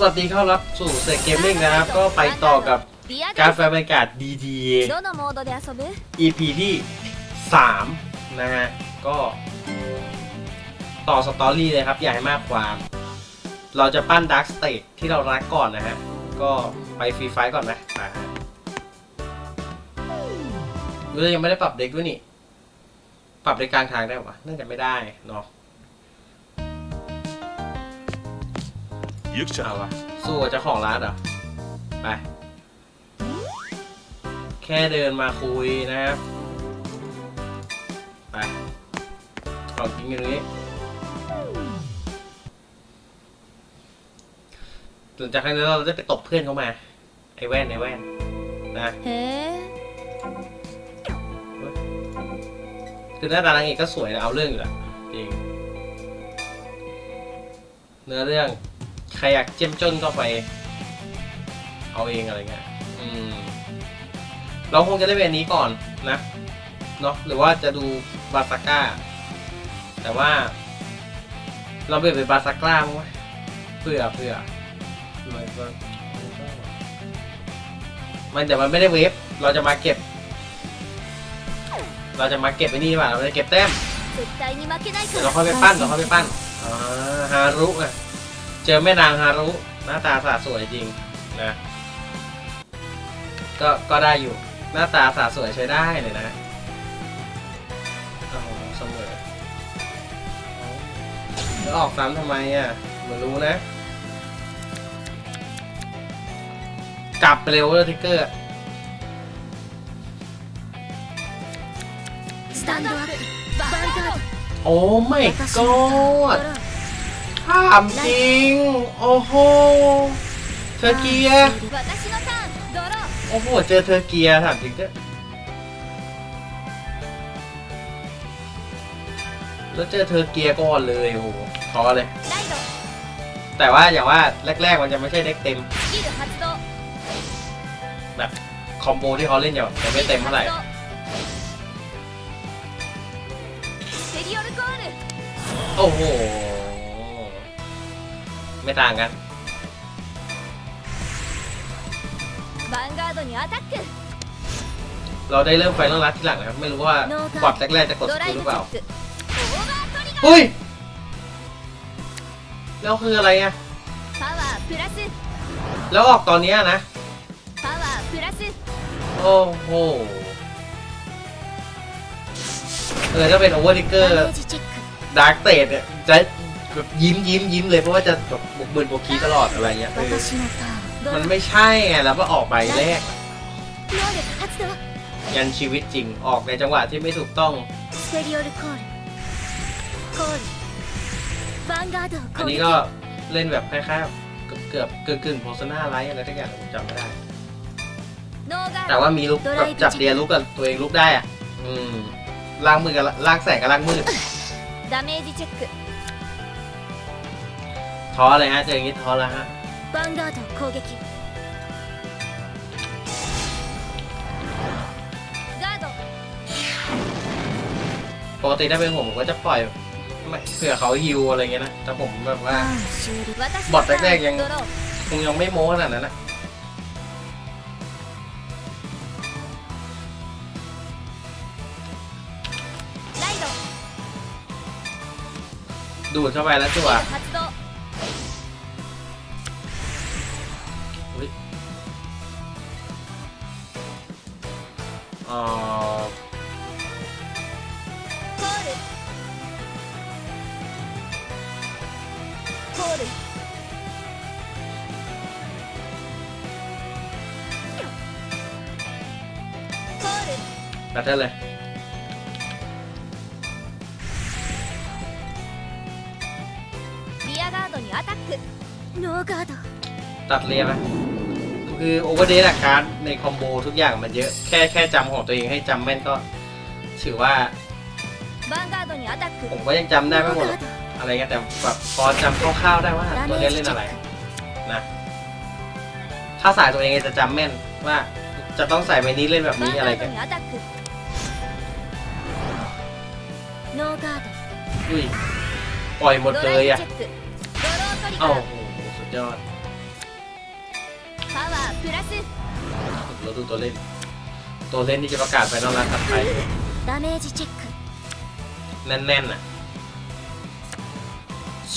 สวัสดีเข้ารับสู่เซเกมเมิ่งนะครับ ก็ไปต่อกับการแฟบรรยากาศ DTA EP ที่ 3 นะฮะ ก็ต่อสตอรี่เลยครับ อย่าให้มากความ เราจะปั้นดาร์คสเตทที่เรารักก่อนนะฮะ ก็ไปฟรีไฟก่อนนะมาฮะเรายังไม่ได้ปรับเด็กด้วยนี่ ปรับในกลางทางได้หปะน่าจะไม่ได้เนาะ ยึกชาวะสู้กับเจ้าของร้านเหรอะไป แค่เดินมาคุยนะครับ ไปของกินอันตงนี้หลังจากนั้นเราจะไปตบเพื่อนเขามา ไอ้แว่นไอ้แว่นนะへえคือหน้าตานางเอกก็สวยนะเอาเรื่องอยู่แหละจริง เนื้อเรื่อง ใครอยากเจ้มจนก็ไป เอาเองอะไรเงี้ยอืมเราคงจะได้เป็นนี้ก่อนนะเนาะหรือว่าจะดูบาซาก้า แต่ว่า เราเปลี่ยนเป็นบาซาก้ามั้งเพื่อเพื่อมันแต่มันไม่ได้เวฟเราจะมาเก็บ เราจะมาเก็บไปนี่ดีกว่าเราจะเก็บแต้มเราค่อยไปปั้นเราค่อยไปปั้นอ่าฮารุอะ เจอแม่นางฮารุ หน้าตาสาสวยจริงนะ ก็ ก็ได้อยู่ หน้าตาสาสวยใช้ได้เลยนะโอ้โหเสมอแล้วออกซ้ำทำไมอ่ะเหมือนรู้นะ กลับไปเร็วเลยทิกเกอร์ スタンドアップバンガー โอ้ไม่ ド กอด ドロー ถามจริง โอ้โห เธอเกียโอ้โห เจอเธอเกียถามจริงเด้อแล้วเจอเธอเกียก่อนเลยโอ้โหท้อเลย แต่ว่าอย่างว่าแรก ๆ มันจะไม่ใช่เด็กเต็ม แบบคอมโบที่เขาเล่นอยู่ยังไม่เต็มเท่าไหร่โอ้โห ไม่ต่างกันเราได้เริ่มไฟนอลรัดที่หลังแล้วไม่รู้ว่าปอดแรกๆจะกดสกิลหรือเปล่าเฮ้ยแล้วคืออะไรอะแล้วออกตอนนี้นะโอ้โหเออถ้าเป็นโอเวอร์ดิเกอร์ดาร์กเตดเนี่ยจะ แบบยิ้มยิ้มยิ้มเลยเพราะว่าจะแบบบกบืนบกคีตลอดอะไรเงี้ยเออ 私のターンド มัน ロー ไม่ใช่ไงแล้วก็ออกใบแรก 能力発動 ยันชีวิตจริงออกในจังหวะที่ไม่ถูกต้อง ステリオルコールコールヴァンガードを อัน 攻 นี้ 撃 ก็เล่นแบบคล้ายๆเกือบเกือบกึ่งกึ่งโพสนาไลท์อะไรทั้งอย่างผมจำไม่ได้ ノーガ แต่ ー ว่ามีลุกแบบจับเรียนลุกกับตัวเองลุกได้อ่ะ อืมล้างมือกับล้างแสงกับล้างมือ ドダメージチェック ท้อเลยฮะเจออย่างนี้ท้อแล้วฮะ ヴァンガードを攻撃ガード ปกติถ้าเป็นผมผมก็จะปล่อยไม่เผื่อเขาฮิวอะไรเงี้ยนะแต่ผมแบบว่า 終了私ボットแรกๆยัง ドロー คงยังไม่โม้ขนาดนั้นนะ ライド ดูดเข้าไปแล้วจั่ว 発動 แบตเตอร์เลย リアガードにアタックノーガード ตัดเรียนนะคือโอเวอร์เดย์การในคอมโบทุกอย่างมันเยอะ แค่แค่จำของตัวเองให้จำแม่นก็ ถือว่า ヴァンガードにアタック ผมก็ยังจำได้ไม่หมดหรอกอะไรเงี้ยแต่แบบพอจำคร่าวๆได้ว่า ダ ตัว メ เล่ ー น ジ เล่น チェ อะไร ック นะ ถ้าสายตัวเองจะจำแม่นว่า จะต้องใส่ใบนี้เล่นแบบ ヴァ นี้ ン อะไร ガード กัน にアタック ノーガード อุ้ยปล่อยหมด ド เล ライ ย ブ อ่ะ チェックドロートリガ โอ้ ー โหสุดยอด パワープラス เราดูตัวเล่น ตัวเล่นที่จะประกาศไฟนอลรันถัดไป ダメージチェック แน่นๆน่ะ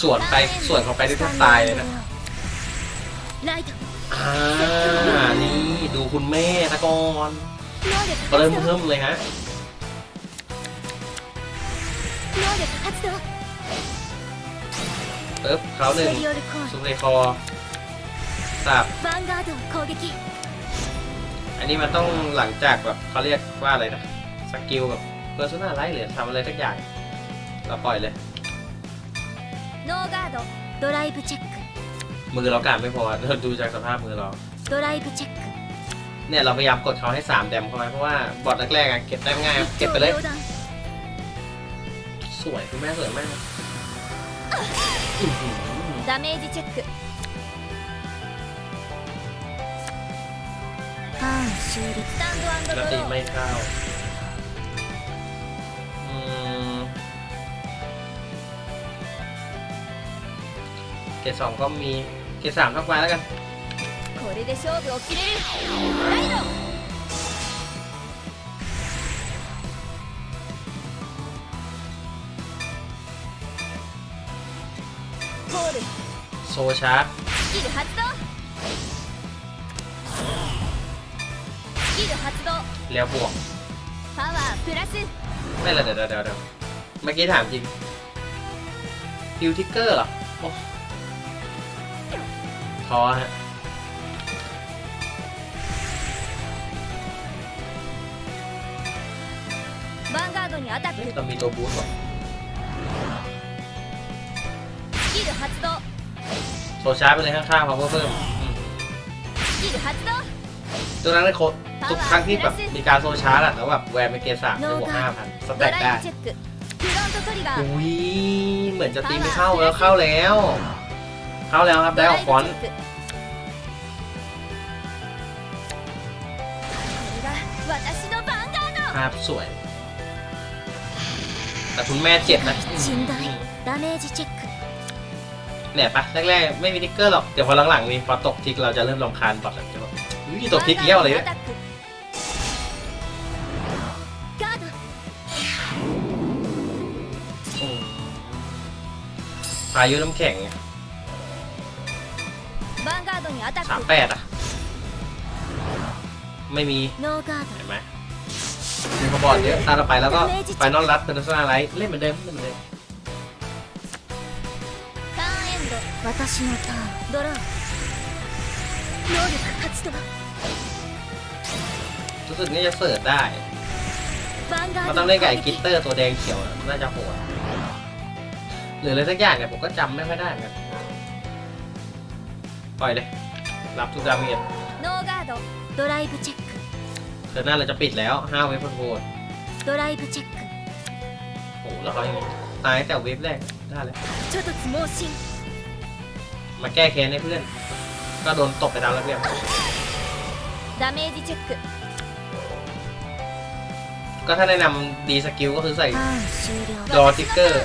ส่วนไปส่วนของไปได้แทบตายเลยนะ ライト อ่า นี่ดูคุณแม่ตะกอน 能力 เริ่ม 発動 เพิ่มเลยฮะ 能力発動 ปึ๊บเขาห ス นึ่ง ペリオルコー ซุ ル ปเลคอร์สับ ヴァンガードを攻撃 อันนี้มันต้องหลังจากแบบเขาเรียกว่าอะไรนะ สกิลแบบเพอร์ซนาไลท์หรือทำอะไรสักอย่าง เราปล่อยเลย ノーガードドライブチェック มือเราการไม่พอ เราดูจากสภาพมือเรา ドライブチェック เนี่ยเราพยายามกดเขาให้ 3 แดมเข้าไปเพราะว่าบอทแรกๆอะเก็บได้ง่าย 一 เก็บ 丁 ไปเลย 両断 สวยคุณแม่สวยมากダメージチェックああ終了スタンドアンドドローตีไม่เข้าเกรสองก็มีเกรสามทักไว้แล้วกันこれで勝負を決めるライド โซชาร์จแล้วบวกไม่แล้วเดี๋ยวเดี๋ยวเดี๋ยวเมื่อกี้ถามจริงฮิวทิกเกอร์เหรอท้อฮะบัเรามีตัวบูสต์ キル発動โซชาร์ไปเลยข้างๆพาวเอเพิ่มตัวนั้นได้โคดทุกครั้งที่แบบมีการโซชาร์จอะแล้วแบบแวร์ไปเกรดสามจะบวกห้าพันสドแต็กได้อุ้ยเหมือนจะตีไม่เข้าแล้วเข้าแล้ว เข้าแล้วครับได้ออกฟอนต์ภาพสวย แต่คุณแม่เจ็บนะ เนี่ยปะแรกๆไม่มีทิกเกอร์หรอก เดี๋ยวพอหลังๆมีพอตกทิกเราจะเริ่มลองคาญบอทแล้วจะแบบตกทิกเกี้ยวอะไเนี่ยพายุน้ำแข็งสามแปดอะ ไม่มี เห็นไหมมีขบอลเยอะตาเราไปแล้วก็ไปนอลรัดเป็นลักษณะไรเล่นเหมือนเดิมเล่นเหมือนเดิม 私のターンドロー能力発動 รู้สึกนี่จะเสิร์ชได้ ヴァンガ มัน ー ต้ ド อง を เล่นกับไอ้ 攻 กิต 撃 เตอร์ตัวแดงเขียวอะน่าจะโหดหรืออะไรสักอย่างเนี่ยผมก็จำไม่ค่อยได้เหมือนกันปล่อยเลย รับทุกดาเมจ ノーガードドライブチェック เธอหน้าเราจะปิดแล้วห้าเวฟโหด ドライブチェック โอ้โหแล้วเขายังตายตั้งแต่เวฟแรกได้เลย 諸突猛進 มาแก้แค้นให้เพื่อน ก็โดนตบไปดาวระเบียบดาเมจเช็คก็ถ้าแนะนำดีสกิลก็คือใส่ดอติกเกอร์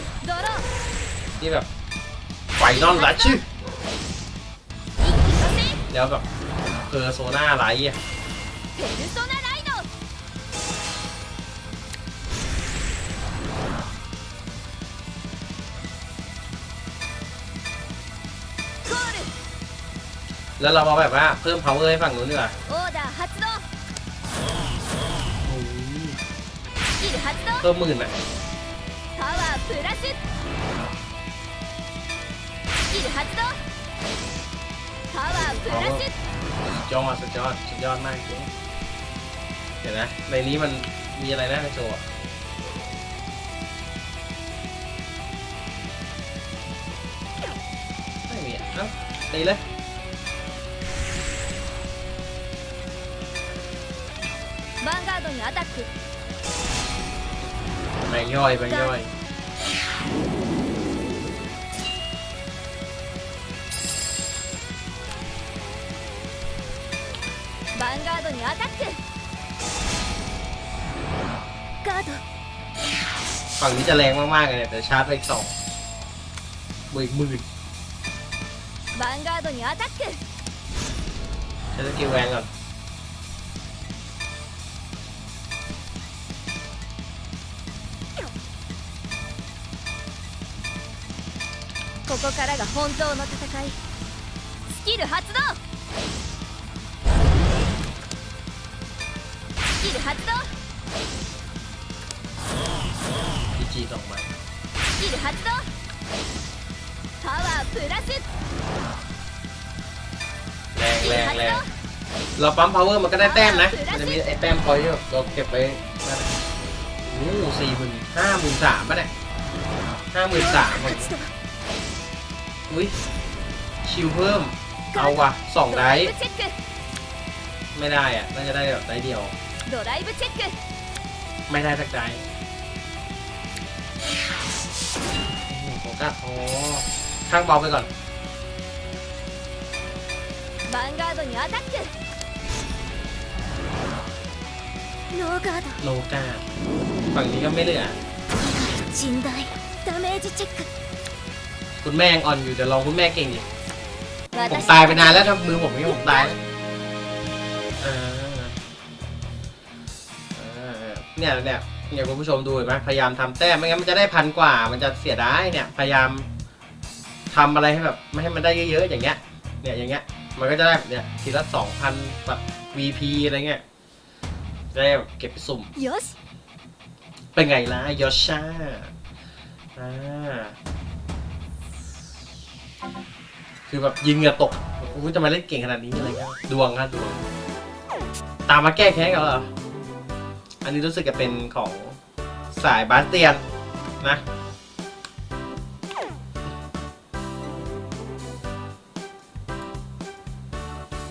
ที่แบบไฟนอนลัชชื่แล้วแบบเพอร์โซนาไลท์อะ แล้วเรามาแบบว่าเพิ่ม power ให้ฝั่งนู้นดีกว่าเพิ่มหมื่นเลยจอดสุดยอดสุดยอดมากจริงเห็นไหมในนี้มันมีอะไรน่าโจไม่มีอะตีเลย ドにアタック แบ่งย่อยแบ่งย่อย ヴァンガードにアタックガード ฝั่งนี้จะแรงมากๆเลยเนี่ยแต่ชาร์จไปอีกสองบวกอีกหมื่น ヴァンガードにアタック ใช้สกิลแวนก่อน ここからが本当の戦いスキル発動スキル発動 พีจีสองใบ スキル発動パワープラス แรงแรงแรงเราปั๊ม power มันก็ได้แต้มนะ มันจะมีไอ้แต้มพอยที่เราเก็บไปนั่นน่ะโอ้สี่หมื่นห้าหมื่นสามป่ะเนี่ยห้าหมื่นสาม 勝ちと อุ้ยคิวเพิ่ม เอาวะสองได้ไม่ได้อะน่าจะได้แบบไดเดียว ไม่ได้สักได้โฟกัโอ้ข้างเบาไปก่อนโลกาโลกาฝั่งนี้ก็ไม่เหลือจิ คุณแม่ยังอ่อนอยู่เดี๋ลองคุณแม่เก่งดิผมตายไปนานแล้วทำมือผมไม่ผมตายเออเอเนี่ยเนี่ยเนี่ยคุณผู้ชมดูเห็นไหมพยายามทำแต้มไม่งั้นมันจะได้พันกว่า มันจะเสียดายเนี่ยพยายามทำอะไรให้แบบไม่ให้มันได้เยอะๆอย่างเงี้ย เนี่ยอย่างเงี้ย มันก็จะได้เนี่ยทีละสองพันแบบ VP อะไรเงี้ยได้เก็บไปสุ่มよしเป็นไงล่ะยอชาอ่า คือแบบยิงเหตกกูจะมาเล่นเก่งขนาดนี้อะไรเงี้ยดวงครับดวง ตามมาแก้แค้นกันเหรอ อันนี้รู้สึกจะเป็นของสายบาสเตียนนะ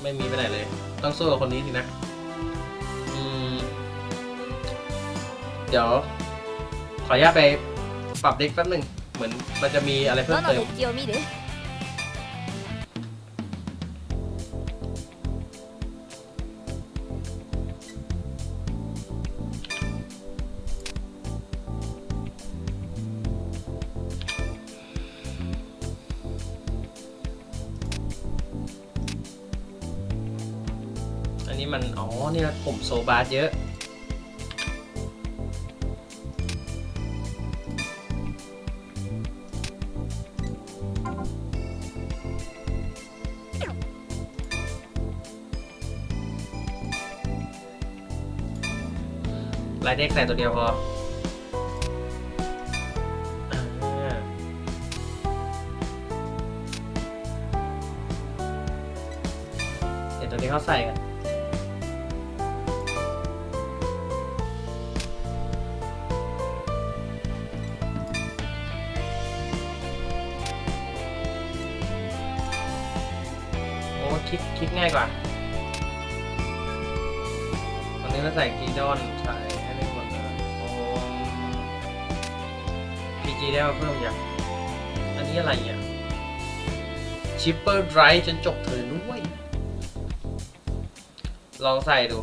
ไม่มีไปไหนเลย ต้องสู้กับคนนี้สินะ อืม เดี๋ยว ขออนุญาตไปปรับเด็กแป๊บหนึ่ง เหมือนมันจะมีอะไรเพิ่มเติม บาสเยอะ ลายเด็กใส่ตัวเดียวพอเดี๋ยวตัวนี้เขาใส่กันายกว่า ตอนนี้เราใส่กีดอนใส่ให้ได้หมดเลยโอ้พีจีได้มาเพิ่มยังอันนี้อะไรอะชิปเปอร์ไดรจนจบเทิร์นด้วย ลองใส่ดู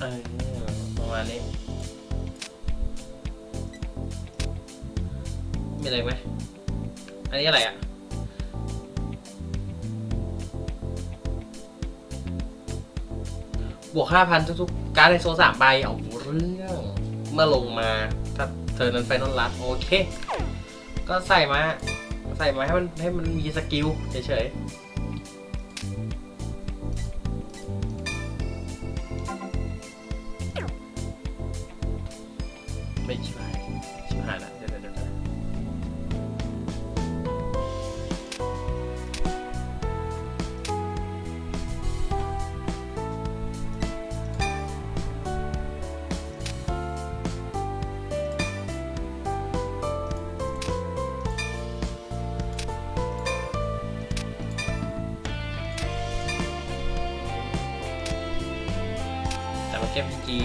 เออประมาณนี้ มีอะไรไหม อันนี้อะไรอะ บวกห้าพันทุกๆ การ์ดในโซสามใบ เอาเรื่องเมื่อลงมา ถ้าเธอนั้นไฟนอลลัดโอเค ก็ใส่มา ใส่มาให้มันให้มันมีสกิลเฉยๆ เก็บจี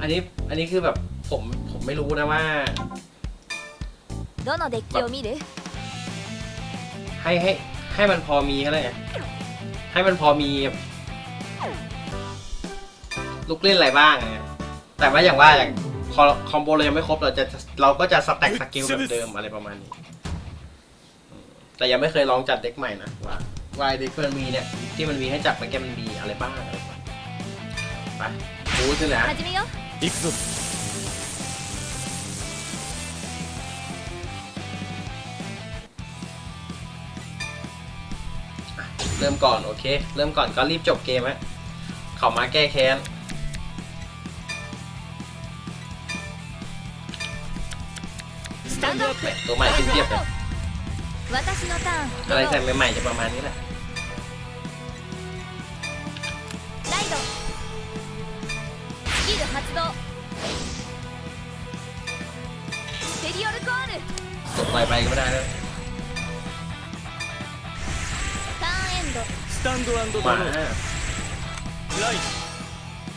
อันนี้อันนี้คือแบบผมผมไม่รู้นะว่าどのデッキを見るให้ให้ให้มันพอมีอะไรอะ ให้มันพอมีแบบลูกเล่นอะไรบ้างอะไรเงี้ยแต่ว่าอย่างว่าอย่างคอคอมโบเรายังไม่ครบเราจะเราก็จะสแต็กสกิลแบบเดิมอะไรประมาณนี้อืมแต่ยังไม่เคยลองจัดเด็กใหม่นะว่าว่าเด็กที่มันมีเนี่ย ที่มันมีให้จับไปแกมันมีอะไรบ้างอะไรบ้างไปบูธเลยนะ ริ่มก่อนโอเค เริ่มก่อนก็รีบจบเกมฮะเขามาแก้แค้นตัวใหม่ขึ้นเทียบเลยอะไรใส่ใหม่ๆจะประมาณนี้แหละตกไปไปก็ไม่ได้แล้ว タンドド มา ローライト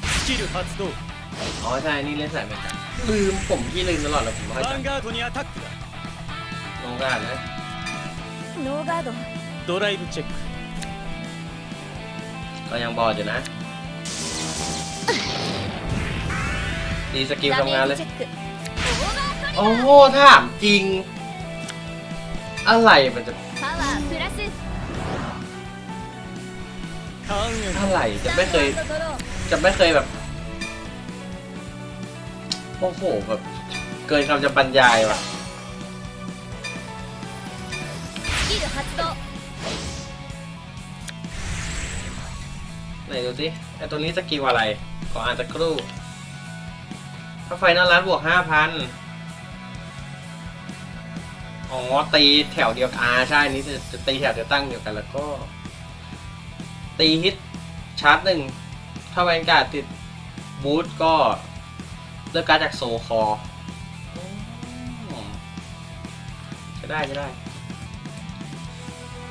スキル発動 อ๋อใช่นี่เล่นสายเมกาลืมผมที่ลืมตลอดเลยผมไม่ค่อย ヴァン จำ ガードにアタックだ ลงกันนะ ノーガードドライブチェック ก็ยังบอดอยู่นะ ดีสกิล ダ ทำงาน メ เล ー ย ジチェックオーバートリ โอ้โหถามจริง อะไรมันจะ パワープラスターンエンド เท่าไรจะไม่เคยจะไม่เคยแบบโอ้โหแบบเกินคำจะบรรยายว่ะไหนดูสิไอตัวนี้สกิลอะไร ขออ่านสักครู่ถ้าไฟนอลล้านบวกห้าพันอ๋อตีแถวเดียวกันอ่าใช่ นี้จะตีแถวเดียวตั้งเดียวกันแล้วก็ ตีฮิตชาร์จหนึ่งถ้าแวนการ์ดติดบูทก็เลือกการ์ดจากโซคอจะได้จะได้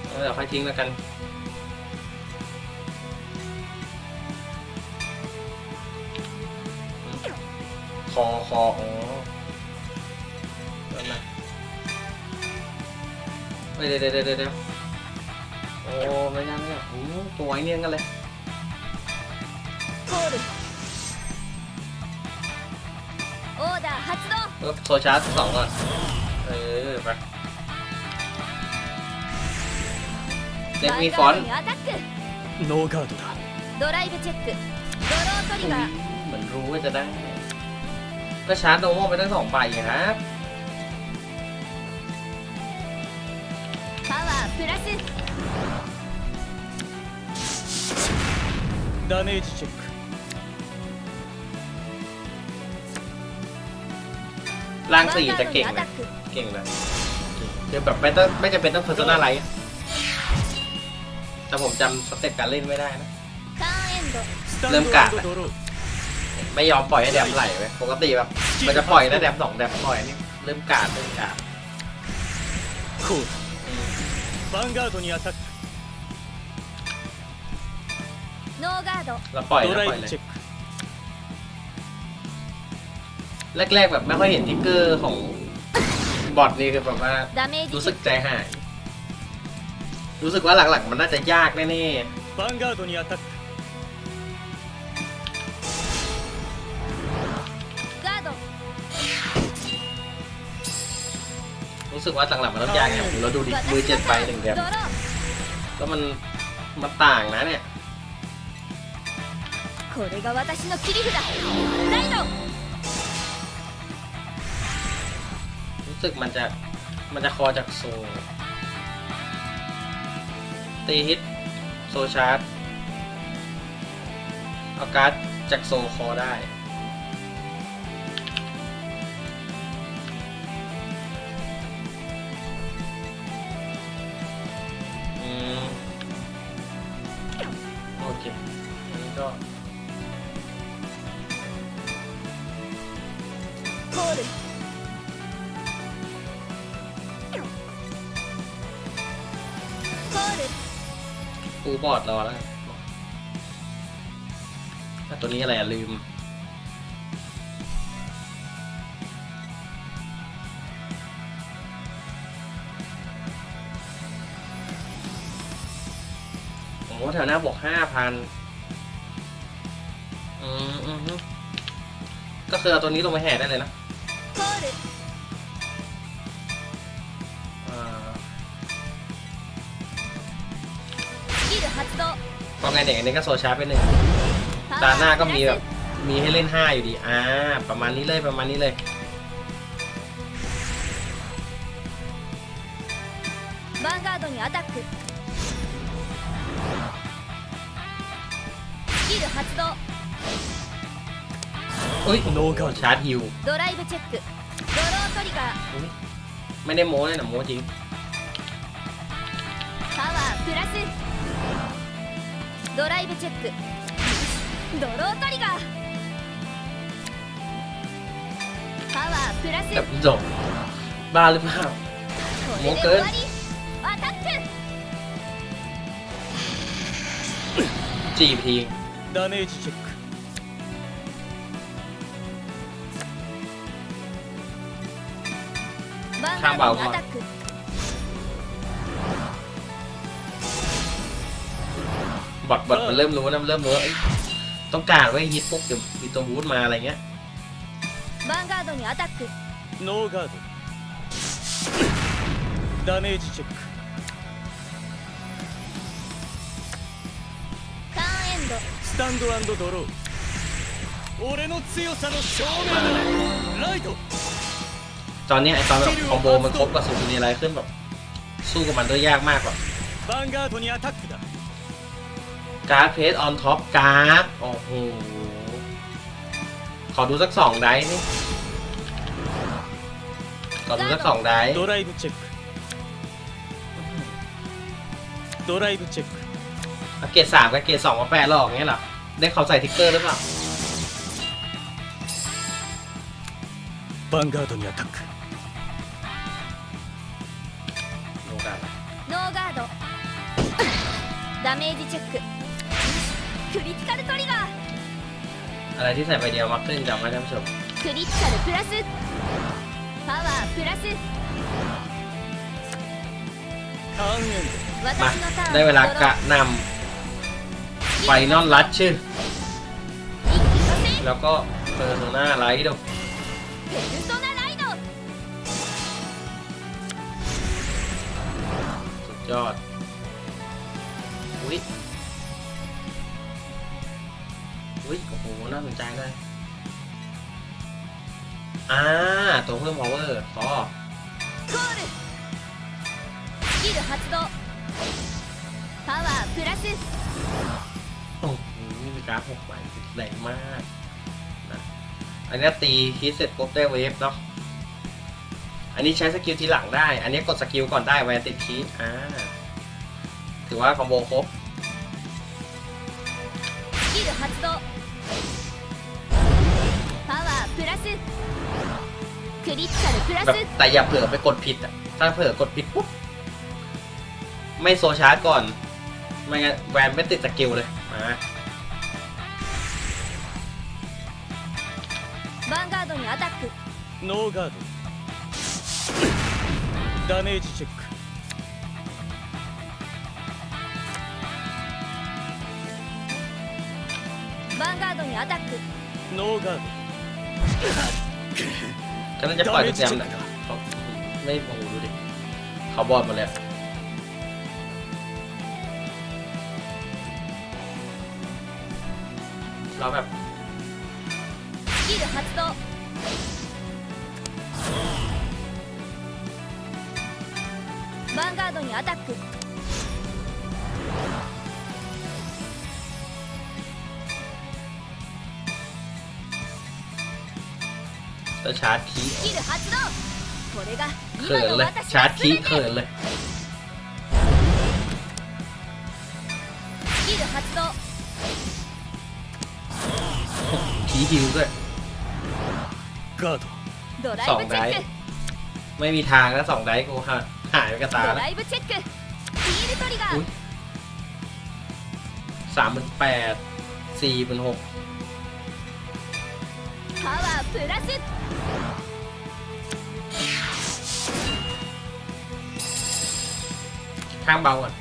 เดี๋ยวค่อยทิ้งแล้วกันคอคออ๋อนั่นนะเฮ้ยเดี๋ยวเดี๋ยวเดี๋ยวเดี๋ยว โอ้ไม่ได้ไม่ได้โอ้ตัวไอ้เนี่ยกันเลย コールオーダー発動 เออโซชาร์จสองก่อน เออไปเด็ก ヴァ มี ン ฟอน ガー ต์ ドにアタックノーガードだドライブチェックドロートリガー เหมือนรู้ว่าจะได้ ก็ชาร์จโนโมไปทั้งสองใบครับ パワープラス ダメージチェックร่างสี่จะเก่งนะเก่งเลยคือแบบไม่ต้องไม่จะเป็นต้องเพอร์ซนาไลท์แต่ผมจำสเต็ปการเล่นไม่ได้นะ เริ่มกาดไม่ยอมปล่อยให้แดมไหลเลยปกติแบบมันจะปล่อยแล้วแดมสองแดมปล่อยนี่เริ่มกาดเริ่มกาด ノーガード เราปล่อย ド เรา ラ ปล่อย イ เล ブ ย チェック แรกๆแบบไม่ค่อยเห็นทิกเกอร์ของบอทนี่คือแบบว่า ダメージ รู้ チ สึ ェ ก ック ใจหาย รู้สึกว่าหลังๆมันน่าจะยากแน่ ヴァンガードにアタックガード ๆรู้สึกว่าหลังๆมันต้องยากอย่างเราดูดิมือเจ็ดใบหนึ่งแดม ドロー แล้วมันมันต่างนะเนี่ย これが私の切り札ライド รู้สึกมันจะมันจะคอจากโซ ตีฮิต โซชาร์จเอาการ์ดจากโซคอได้ รอแล้วตัวนี้อะไรลืม ผมว่าแถวหน้าบอกห้าพันอือืมก็คือเอาตัวนี้ลงไปแห่ได้เลยนะ งานเด็กอันนี้ก็โซชาร์ไปหนึ่งตาหน้าก็มีแบบมีให้เล่น 5 อยู่ดี อ่า ประมาณนี้เลย ประมาณนี้เลย บังการ์ดにアタックスキル発動อุ้ยโนกชาร์จฮิวドライブチェックドロートリガーไม่ได้โม้เลยนะโม้จริง ドライブチェックドロートリガーパワープラス แบบจบบ้าหรือเปล่า これでもう一回終わりアタック จีบที ダメージチェックヴァンガードにアタック บอดบอดมันเริ่มรู้นะมันเริ่มรู้ว่าเอ้ยต้องการไว้ฮิตปุ๊บเดี๋ยวมีตัวบูทมาอะไรเงี้ย ヴァンガードにアタックノーガードダメージチェックターンエンドスタンドドロー俺の強さの証明だライト ตอนเนี้ยไอตอนแบบคอมโบมันครบกับสุดมีอะไรขึ้นแบบ สู้กับมันด้วยยากมากกว่า ヴァンガードにアタックだ การ์ดเพจออนท็อปการ์ดโอ้โห ขอดูสักสองไดส์นี่ขอดูสักสองไดส์ ドライブチェックドライブチェック เอาเกรดสามกับเกรดสองมาแปะหลอกเงี้ยเหรอ ได้เขาใส่ทิกเกอร์หรือเปล่า ヴァンガードにアタック โนกาส ノーガードダメージチェック クリティカルトリガー อะไรที่ใส่ใบเดียวมาขึ้นจำไว้ท่านผู้ชม クリティカルプラスパワープラスターンエンมา 私のターン ได้เวลา ドロー กระนำไฟนอลลัดชื่อ 一気呵成 แล้วก็เพอร์โซนาไลท์ดู ペルソナライド สุดยอด อุ้ย อุ้ยโอ้โหน่าสนใจเลยอ่าตัวเพิ่มพาวเ power พอโอ้โหมีกราฟหกใบแรงมากนะอันนี้ตีคิดเสร็จปุ๊บได้เวฟเนาะอันนี้ใช้สกิลทีหลังได้ อันนี้กดสกิลก่อนได้ไว้ติดคีอ่า ถือว่าคอมโบครบ スクリティカルプラ แบบ ス แต่อย่าเผลอไปกดผิดอ่ะ ถ้าเผลอกดผิดปุ๊บ ไม่โซชาร์จก่อน ไม่งั้นแวนไม่ติดสกิลเลย มา ヴァンガードにアタックノーガードダメージチェックヴァンガードにアタックノーガー ก็น่าจะ ド ปล่อย ダメ ทุ ー ก ジ แจ チェ ม ッ นะ クだ เขาไม่โอ้โหดูดิ เขาบอดหมดเลยอะเราแบบ スキル発動ヴァンガードにアタック แล้วชาร์จคีเขินเลยชาร์จคีเขินเลยผีฮิวด้วยสองได้ไม่มีทางแล้วสองได้กูหายไปกระตาแล้วสามหมื่นแปดสี่หมื่นหก パワープラス ข้างเบาอ่ะ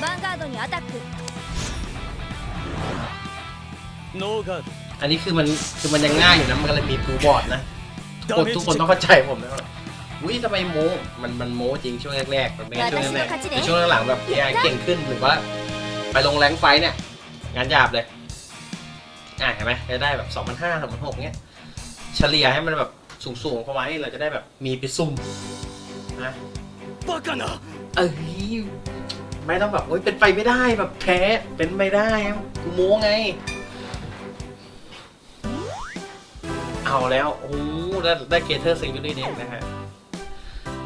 ヴ ヴァンガードにアタックノーガー อันนี้คือมันคือมันยังง่ายอยู่นะ มันก็เลยมีฟูลบอร์ดนะ ド คน ダメー ทุก ジ คน チェ ต้อง ック เข้าใจผมนะว่าอุ้ยทำไมโม้มันมันโม้จริงช่วงแรกๆมันเป็นแค่ช่วงแรกๆแต่ช่วงหลังๆแบบ AI เก่งขึ้นหรือว่า ไปลงแรงไฟท์เนี่ย งานหยาบเลย อ่าเห็นไหมจะได้แบบสองพันห้าสองพันหกเนี้ย เฉลี่ยให้มันแบบสูงสูงเข้าไว้เราจะได้แบบมีไปซุ่มนะบ้ากันเหรอเอ้ยไม่ต้องแบบโอ้ยเป็นไปไม่ได้แบบแพ้เป็นไม่ได้กูโม้ไง เอาแล้วโอ้ได้ได้เกเทอร์ซิงยูริเน็กนะฮะ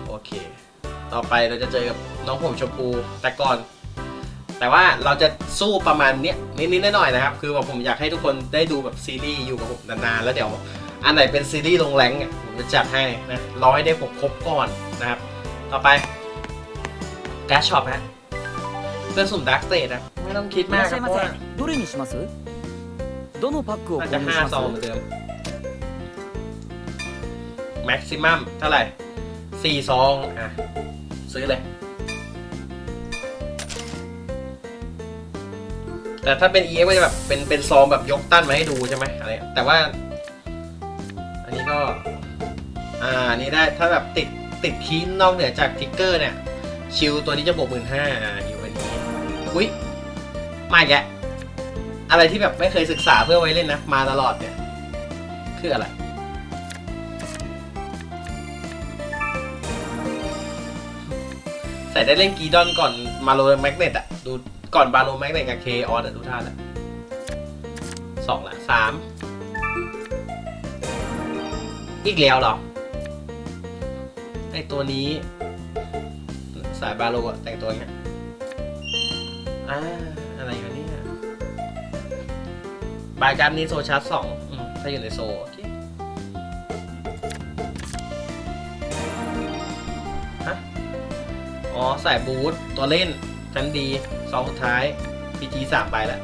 โอเค ต่อไปเราจะเจอกับน้องผมชมพูแต่ก่อน แต่ว่าเราจะสู้ประมาณเนี้ยนิดๆหน่อยๆนะครับ คือแบบผมอยากให้ทุกคนได้ดูแบบซีรีส์อยู่กับผมนานๆ แล้วเดี๋ยว อันไหนเป็นซีรีส์ลงแรงเนี่ยผมจะจัดให้นะรอให้ได้ผมครบก่อนนะครับ ต่อไปการ์ดช็อปฮะเพื่อสุ่มดาร์กสเตทนะไม่ต้องคิด い มาก らっし ค ゃ รับเพราะ いませ ว่า どれにしますどのパックを น่า 購 จะ 入し ห้า ま ซองเหมือน す เดิมแม็กซิมัมเท่าไหร่สี่ซองอ่ะ ซื้อเลย แต่ถ้าเป็น EX ก็จะแบบเป็นเป็นซองแบบยกตั้นมาให้ดูใช่ไหมอะไรแต่ว่า อันนี้ก็ อ่านี้ได้ถ้าแบบติดติดคีนนอกเหนือจากทิกเกอร์เนี่ย ชิลตัวนี้จะบวกหมื่นห้าอยู่วันนี้อุ้ยมาแกอะไรที่แบบไม่เคยศึกษาเพื่อไว้เล่นนะ มาตลอดเนี่ย คืออะไรใส่ได้เล่นกีดอนก่อนมาโลแมกเนตอะดู ก่อนบาโลแม็กเนตกับเคออสอะดูท่าแล้วสองละสามอีกแล้วเหรอไอตัวนี้ สายบาโลอะแต่งตัวอย่างเงี้ยอ่าอะไรกันเนี่ยบายการนี้โซชาร์จสองอถ้าอยู่ในโซโอเคฮะอ๋อใส่บูทตัวเล่นชั้นดี สองท้าย PG สามใบแล้ว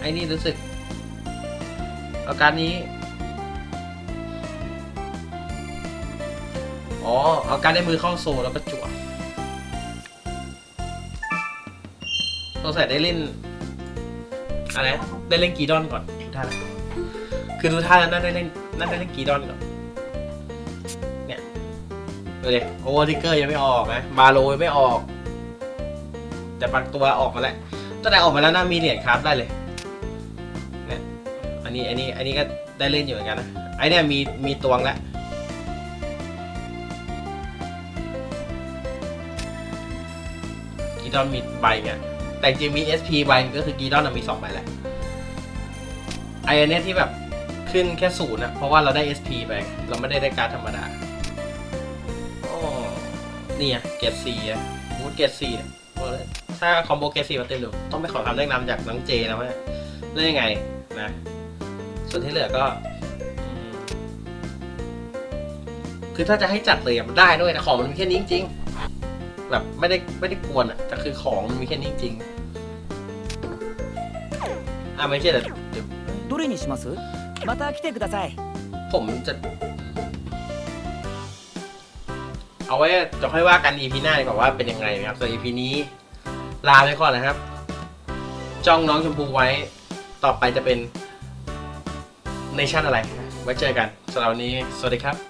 ไอ้นี่รู้สึกอาการนี้ อ๋อ เอาการในมือเข้าโซแล้วก็จั่วสงสัยได้เล่น อะไร ได้เล่นกีดอนก่อนดูท่าแล้วคือดูท่าแล้วน่าได้เล่นน่าได้เล่นกีดอนก่อน เนี่ย ดูดิโอเวอร์ทิกเกอร์ยังไม่ออกนะ บาโลยังไม่ออก แต่บางตัวออกมาแล้วตั้งแต่ออกมาแล้วน่ามีเหรียญคราฟได้เลยเนี่ยอันนี้อันนี้อันนี้ก็ได้เล่นอยู่เหมือนกันนะไอเนี่ยมีมีตวงแล้วกีดอนมีใบเนี่ยแต่จริงมี SP ใบก็คือกีดอนมีสองใบแหละไออันนี้ที่แบบขึ้นแค่ศูนย์นะเพราะว่าเราได้ SP ไปเราไม่ได้ได้การธรรมดาอ๋อนี่อะเกรดสี่อะมูดเกรดสี่อะบอกเลย ถ้าคอมโบเกรดสี่มาเต็มเดี๋ยวต้องไปขอคำแนะนำจากน้องเจนะว่าเล่นยังไงนะ ส่วนที่เหลือก็อืมคือถ้าจะให้จัดเลยอะมันได้ด้วยแต่ของมันมีแค่นี้จริงๆ แบบไม่ได้ไม่ได้กวนอ่ะแต่คือของมันมีแค่นี้จริงอ่ะไม่ใช่แต่เดี๋ยว どれにしますまた来てください ผมจะ เอาไว้จะค่อยว่ากัน EP หน้าดีกว่าว่าเป็นยังไงนะครับส่วน EP นี้ ลาไปก่อนนะครับ จ้องน้องชมพูไว้ ต่อไปจะเป็นในชั่นอะไร ไว้เจอกันสำหรับวันนี้ สวัสดีครับ